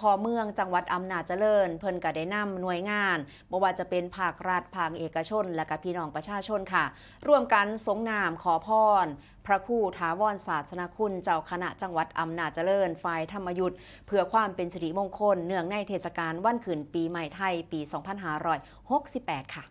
พอเมืองจังหวัดอำนาจเจริญ เพิ่นก็ได้นำหน่วยงานบ่ว่าจะเป็นภาครัฐภาคเอกชน และก็พี่น้องประชาชนค่ะ ร่วมกันสงนามขอพร พระครู่ถาวรศาสนคุณเจ้าคณะจังหวัดอำนาจเจริญฝ่ายธรรมยุทธ์เพื่อความเป็นสิริมงคล เนื่องในเทศกาลวันขึ้นปีใหม่ไทยปี 2568 ค่ะ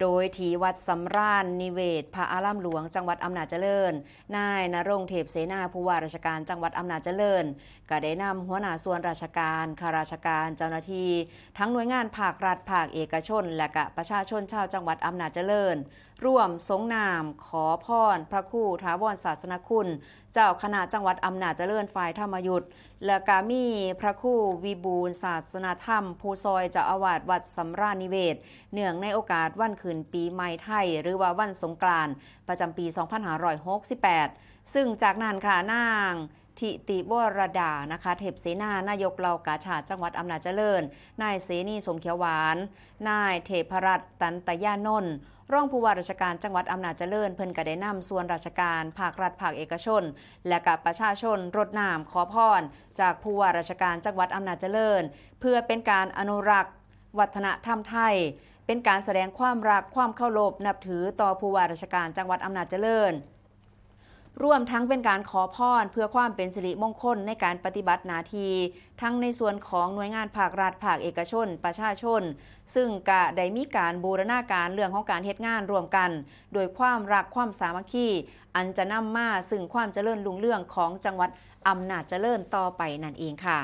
โดยทีวัดสำราญนิเวศพระอารามหลวงจังหวัดอำนาจเจริญ นายนรงเทพเสนาผู้ว่าราชการจังหวัดอำนาจเจริญ ก็ได้นำหัวหน้าส่วนราชการข้าราชการเจ้าหน้าที่ทั้งหน่วยงานภาครัฐภาคเอกชน และกะประชาชนชาวจังหวัดอำนาจเจริญ ร่วมสงนาม ขอพร พระครู่ถาวรศาสนคุณ เจ้าคณะจังหวัดอำนาจเจริญฝ่ายธรรมยุทธ์และกามีพระคู่วิบูลศาสนธรรม ผู้ซอยเจ้าอาวาสวัดสำราญนิเวศเนื่องในโอกาสวันขึ้นปีใหม่ไทย หรือว่าวันสงกรานต์ประจำปี 2568 ซึ่งจากนั้นค่ะนางทิติวรดานะคะเทพเสนานายกเหล่ากาชาดจังหวัดอำนาจเจริญ นายเสนีสมเขียวหวาน นายเทพรัตน์ตันตยานนท์รองผู้ว่าราชการจังหวัดอำนาจเจริญ เพิ่นก็ได้นำส่วนราชการภาครัฐภาคเอกชน และกับประชาชนรดน้ำขอพร จากผู้ว่าราชการจังหวัดอำนาจเจริญ เพื่อเป็นการอนุรักษ์ วัฒนธรรมไทย เป็นการแสดงความรักความเคารพนับถือต่อผู้ว่าราชการจังหวัดอำนาจเจริญร่วมทั้งเป็นการขอพรเพื่อความเป็นสิริมงคลในการปฏิบัติหน้าที่ทั้งในส่วนของหน่วยงานภาครัฐภาคเอกชน ประชาชน ซึ่งกะได้มีการบูรณาการเรื่องของการเฮ็ดงานรวมกัน โดยความรักความสามัคคี อันจะนำมาซึ่งความเจริญรุ่งเรืองของจังหวัดอำนาจเจริญต่อไปนั่นเองค่ะ